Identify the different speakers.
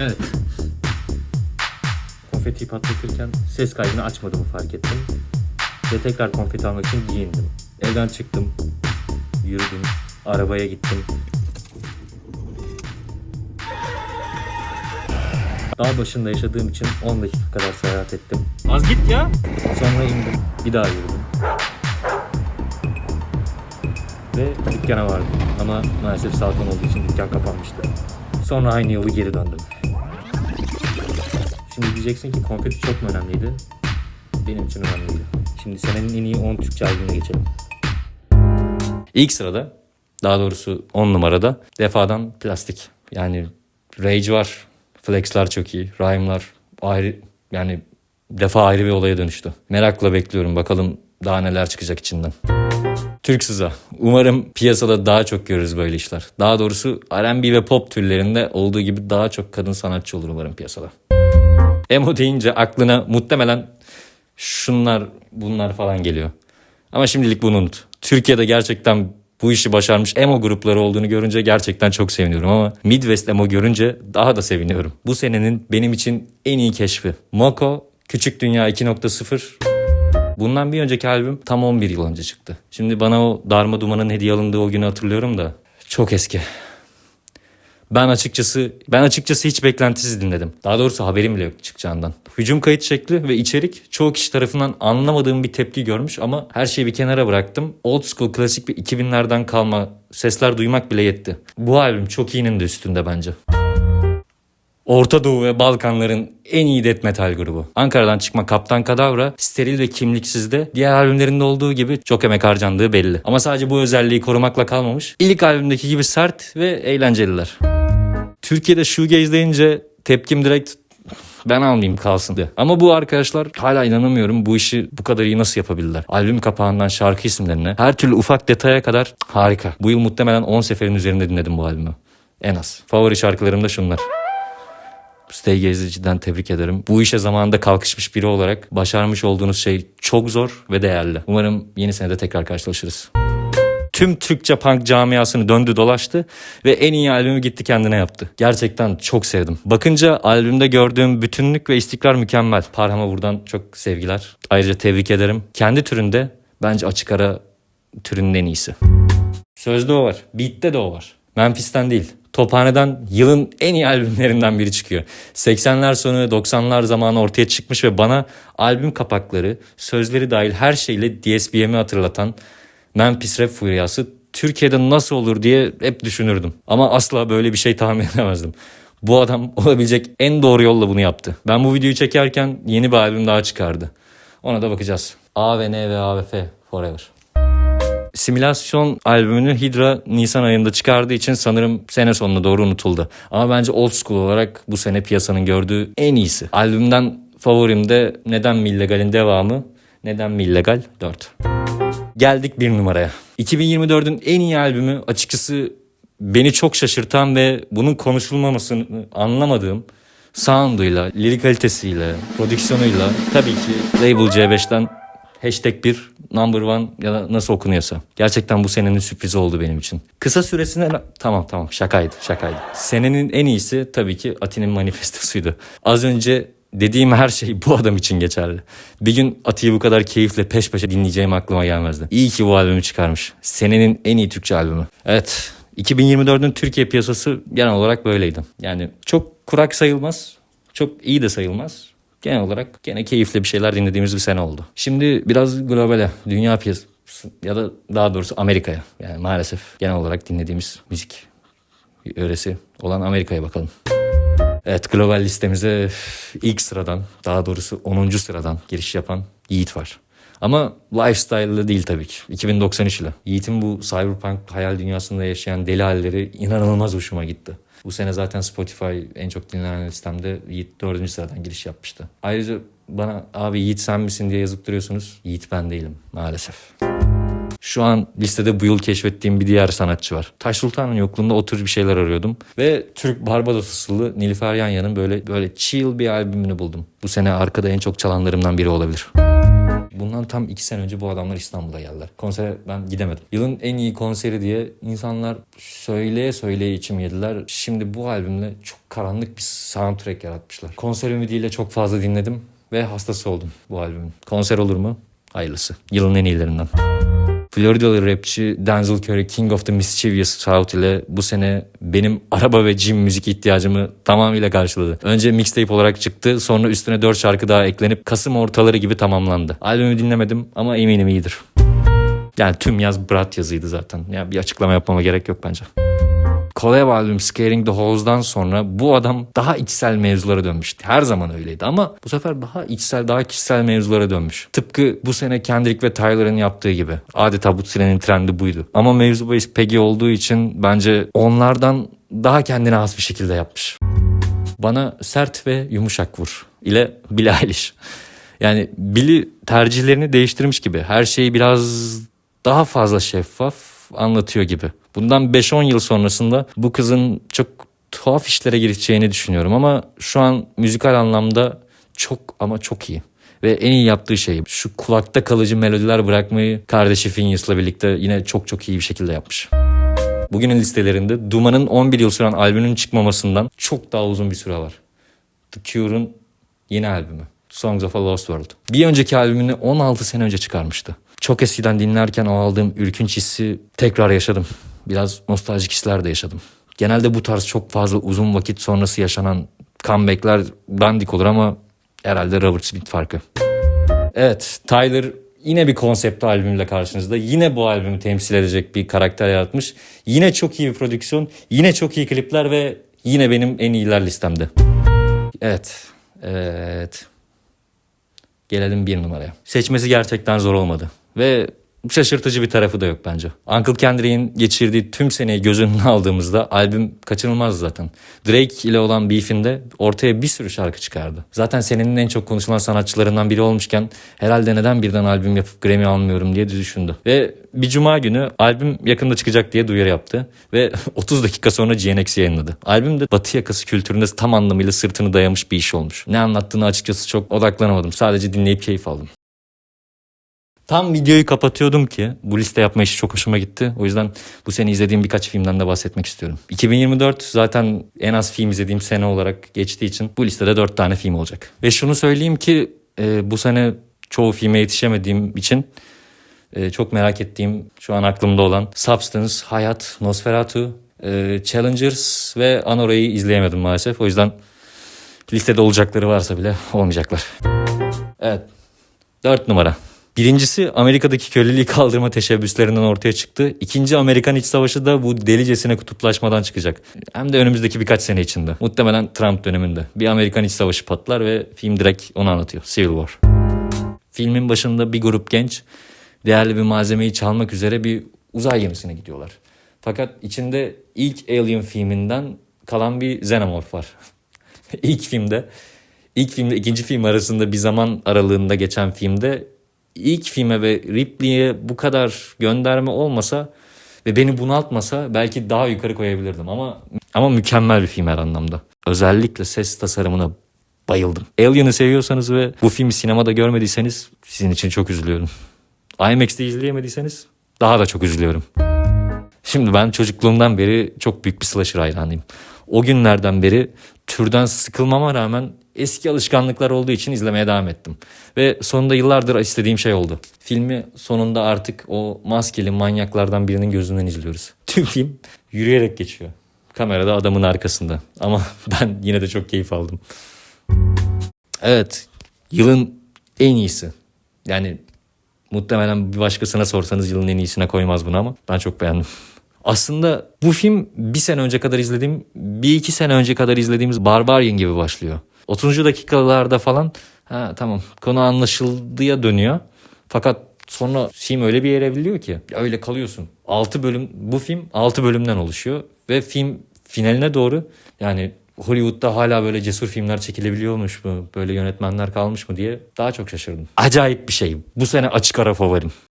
Speaker 1: Evet. Konfeti patlatırken ses kaydını açmadığımı fark ettim. Ve tekrar konfeti almak için giyindim. Evden çıktım. Yürüdüm. Arabaya gittim. Dağ başında yaşadığım için 10 dakika kadar seyahat ettim. Az git ya. Sonra indim. Bir daha yürüdüm. Ve dükkana vardım. Ama maalesef salgın olduğu için dükkan kapanmıştı. Sonra aynı yolu geri döndüm. Şimdi diyeceksin ki konfeti çok mu önemliydi? Benim için önemliydi. Şimdi senenin en iyi 10 Türkçe albümüne geçelim. İlk sırada, daha doğrusu 10 numarada Defa'dan Plastik. Yani Rage var, Flex'ler çok iyi, Rhyme'lar ayrı yani Defa ayrı bir olaya dönüştü. Merakla bekliyorum bakalım daha neler çıkacak içinden. Türk Sıza. Umarım piyasada daha çok görürüz böyle işler. Daha doğrusu R&B ve pop türlerinde olduğu gibi daha çok kadın sanatçı olur umarım piyasada. Emo deyince aklına muhtemelen şunlar bunlar falan geliyor. Ama şimdilik bunu unut. Türkiye'de gerçekten bu işi başarmış emo grupları olduğunu görünce gerçekten çok seviniyorum ama Midwest emo görünce daha da seviniyorum. Bu senenin benim için en iyi keşfi. Moko Küçük Dünya 2.0 Bundan bir önceki albüm tam 11 yıl önce çıktı. Şimdi bana o darma dumanın hediye alındığı o günü hatırlıyorum da çok eski. Ben açıkçası ben açıkçası hiç beklentisiz dinledim. Daha doğrusu haberim bile yok çıkacağından. Hücum kayıt şekli ve içerik çoğu kişi tarafından anlamadığım bir tepki görmüş ama her şeyi bir kenara bıraktım. Old school klasik bir 2000'lerden kalma sesler duymak bile yetti. Bu albüm çok iyinin de üstünde bence. Orta Doğu ve Balkanların en iyi death metal grubu. Ankara'dan çıkma Kaptan Kadavra, steril ve kimliksizde diğer albümlerinde olduğu gibi çok emek harcandığı belli. Ama sadece bu özelliği korumakla kalmamış. İlk albümdeki gibi sert ve eğlenceliler. Türkiye'de shoegaze deyince tepkim direkt ben almayayım kalsın diye. Ama bu arkadaşlar hala inanamıyorum bu işi bu kadar iyi nasıl yapabilirler. Albüm kapağından şarkı isimlerine her türlü ufak detaya kadar harika. Bu yıl muhtemelen 10 seferin üzerinde dinledim bu albümü. En az. Favori şarkılarım da şunlar. Stay Gezici'den tebrik ederim. Bu işe zamanında kalkışmış biri olarak başarmış olduğunuz şey çok zor ve değerli. Umarım yeni senede tekrar karşılaşırız. Tüm Türkçe punk camiasını döndü dolaştı ve en iyi albümü gitti kendine yaptı. Gerçekten çok sevdim. Bakınca albümde gördüğüm bütünlük ve istikrar mükemmel. Parham'a buradan çok sevgiler. Ayrıca tebrik ederim. Kendi türünde bence açık ara türünün en iyisi. Sözde o var. Beat'te de o var. Memphis'ten değil. Tophane'den yılın en iyi albümlerinden biri çıkıyor. 80'ler sonu 90'lar zamanı ortaya çıkmış ve bana albüm kapakları, sözleri dahil her şeyle DSBM'i hatırlatan Memphis Rap furyası Türkiye'de nasıl olur diye hep düşünürdüm. Ama asla böyle bir şey tahmin edemezdim. Bu adam olabilecek en doğru yolla bunu yaptı. Ben bu videoyu çekerken yeni bir albüm daha çıkardı. Ona da bakacağız. A ve N ve A ve F Forever. Simülasyon albümünü Hydra Nisan ayında çıkardığı için sanırım sene sonuna doğru unutuldu. Ama bence old school olarak bu sene piyasanın gördüğü en iyisi. Albümden favorim de Neden mi illegal'in devamı, Neden mi illegal 4. Geldik bir numaraya. 2024'ün en iyi albümü açıkçası beni çok şaşırtan ve bunun konuşulmamasını anlamadığım sounduyla, lirik kalitesiyle, prodüksiyonuyla tabii ki Label C5'ten Hashtag 1 number one ya da nasıl okunuyorsa. Gerçekten bu senenin sürprizi oldu benim için. Kısa süresine tamam tamam şakaydı şakaydı. Senenin en iyisi tabii ki Ati'nin manifestosuydu. Az önce dediğim her şey bu adam için geçerli. Bir gün Ati'yi bu kadar keyifle peş peşe dinleyeceğim aklıma gelmezdi. İyi ki bu albümü çıkarmış. Senenin en iyi Türkçe albümü. Evet 2024'ün Türkiye piyasası genel olarak böyleydi. Yani çok kurak sayılmaz. Çok iyi de sayılmaz genel olarak gene keyifli bir şeyler dinlediğimiz bir sene oldu. Şimdi biraz globale, dünya piyasası ya da daha doğrusu Amerika'ya. Yani maalesef genel olarak dinlediğimiz müzik öğresi olan Amerika'ya bakalım. Evet global listemize ilk sıradan daha doğrusu 10. sıradan giriş yapan Yiğit var. Ama lifestyle'lı değil tabii ki. 2093 ile. Yiğit'in bu cyberpunk hayal dünyasında yaşayan deli halleri inanılmaz hoşuma gitti. Bu sene zaten Spotify en çok dinlenen listemde Yiğit 4. sıradan giriş yapmıştı. Ayrıca bana abi Yiğit sen misin diye yazıp duruyorsunuz. Yiğit ben değilim maalesef. Şu an listede bu yıl keşfettiğim bir diğer sanatçı var. Taş Sultan'ın yokluğunda o tür bir şeyler arıyordum. Ve Türk Barbados asıllı Nilüfer Yanya'nın böyle böyle chill bir albümünü buldum. Bu sene arkada en çok çalanlarımdan biri olabilir. Bundan tam iki sene önce bu adamlar İstanbul'a geldiler. Konsere ben gidemedim. Yılın en iyi konseri diye insanlar söyleye söyleye içim yediler. Şimdi bu albümle çok karanlık bir soundtrack yaratmışlar. Konser ümidiyle çok fazla dinledim ve hastası oldum bu albümün. Konser olur mu? Hayırlısı. Yılın en iyilerinden. Floridalı rapçi Denzel Curry King of the Mischievous South ile bu sene benim araba ve gym müzik ihtiyacımı tamamıyla karşıladı. Önce mixtape olarak çıktı sonra üstüne 4 şarkı daha eklenip Kasım ortaları gibi tamamlandı. Albümü dinlemedim ama eminim iyidir. Yani tüm yaz Brat yazıydı zaten. Yani bir açıklama yapmama gerek yok bence. Collab albüm Scaring the Halls'dan sonra bu adam daha içsel mevzulara dönmüştü. Her zaman öyleydi ama bu sefer daha içsel, daha kişisel mevzulara dönmüş. Tıpkı bu sene Kendrick ve Tyler'ın yaptığı gibi. Adeta bu senenin trendi buydu. Ama mevzu bahis Peggy olduğu için bence onlardan daha kendine has bir şekilde yapmış. Bana sert ve yumuşak vur ile Billie Eilish. Yani Billie tercihlerini değiştirmiş gibi. Her şeyi biraz daha fazla şeffaf anlatıyor gibi. Bundan 5-10 yıl sonrasında bu kızın çok tuhaf işlere gireceğini düşünüyorum ama şu an müzikal anlamda çok ama çok iyi. Ve en iyi yaptığı şey şu kulakta kalıcı melodiler bırakmayı kardeşi Phineas'la birlikte yine çok çok iyi bir şekilde yapmış. Bugünün listelerinde Duman'ın 11 yıl süren albümünün çıkmamasından çok daha uzun bir süre var. The Cure'un yeni albümü. Songs of a Lost World. Bir önceki albümünü 16 sene önce çıkarmıştı. Çok eskiden dinlerken o aldığım ürkünç hissi tekrar yaşadım. Biraz nostaljik hisler de yaşadım. Genelde bu tarz çok fazla uzun vakit sonrası yaşanan comebackler dandik olur ama herhalde Robert Smith farkı. Evet, Tyler yine bir konsept albümle karşınızda. Yine bu albümü temsil edecek bir karakter yaratmış. Yine çok iyi bir prodüksiyon, yine çok iyi klipler ve yine benim en iyiler listemde. Evet, evet. Gelelim bir numaraya. Seçmesi gerçekten zor olmadı. Ve şaşırtıcı bir tarafı da yok bence. Uncle Kendrick'in geçirdiği tüm seneyi göz önüne aldığımızda albüm kaçınılmaz zaten. Drake ile olan beefinde ortaya bir sürü şarkı çıkardı. Zaten senenin en çok konuşulan sanatçılarından biri olmuşken herhalde neden birden albüm yapıp Grammy almıyorum diye düşündü. Ve bir cuma günü albüm yakında çıkacak diye duyuru yaptı. Ve 30 dakika sonra GNX yayınladı. Albüm de batı yakası kültüründe tam anlamıyla sırtını dayamış bir iş olmuş. Ne anlattığını açıkçası çok odaklanamadım. Sadece dinleyip keyif aldım. Tam videoyu kapatıyordum ki bu liste yapma işi çok hoşuma gitti. O yüzden bu sene izlediğim birkaç filmden de bahsetmek istiyorum. 2024 zaten en az film izlediğim sene olarak geçtiği için bu listede 4 tane film olacak. Ve şunu söyleyeyim ki e, bu sene çoğu filme yetişemediğim için e, çok merak ettiğim şu an aklımda olan Substance, Hayat, Nosferatu, e, Challengers ve Anora'yı izleyemedim maalesef. O yüzden listede olacakları varsa bile olmayacaklar. Evet. 4 numara. Birincisi Amerika'daki köleliği kaldırma teşebbüslerinden ortaya çıktı. İkinci Amerikan İç Savaşı da bu delicesine kutuplaşmadan çıkacak. Hem de önümüzdeki birkaç sene içinde. Muhtemelen Trump döneminde. Bir Amerikan İç Savaşı patlar ve film direkt onu anlatıyor. Civil War. Filmin başında bir grup genç değerli bir malzemeyi çalmak üzere bir uzay gemisine gidiyorlar. Fakat içinde ilk Alien filminden kalan bir xenomorf var. ilk filmde ilk filmde ikinci film arasında bir zaman aralığında geçen filmde ilk filme ve Ripley'e bu kadar gönderme olmasa ve beni bunaltmasa belki daha yukarı koyabilirdim ama ama mükemmel bir film her anlamda. Özellikle ses tasarımına bayıldım. Alien'ı seviyorsanız ve bu filmi sinemada görmediyseniz sizin için çok üzülüyorum. IMAX'te izleyemediyseniz daha da çok üzülüyorum. Şimdi ben çocukluğumdan beri çok büyük bir slasher hayranıyım. O günlerden beri türden sıkılmama rağmen eski alışkanlıklar olduğu için izlemeye devam ettim. Ve sonunda yıllardır istediğim şey oldu. Filmi sonunda artık o maskeli manyaklardan birinin gözünden izliyoruz. Tüm film yürüyerek geçiyor. Kamerada adamın arkasında. Ama ben yine de çok keyif aldım. Evet, yılın en iyisi. Yani muhtemelen bir başkasına sorsanız yılın en iyisine koymaz bunu ama ben çok beğendim. Aslında bu film bir sene önce kadar izlediğim, bir iki sene önce kadar izlediğimiz Barbarian gibi başlıyor. 30. dakikalarda falan ha tamam konu anlaşıldıya dönüyor. Fakat sonra film öyle bir yere evriliyor ki öyle kalıyorsun. 6 bölüm bu film 6 bölümden oluşuyor ve film finaline doğru yani Hollywood'da hala böyle cesur filmler çekilebiliyormuş mu? Böyle yönetmenler kalmış mı diye daha çok şaşırdım. Acayip bir şey. Bu sene açık ara favorim.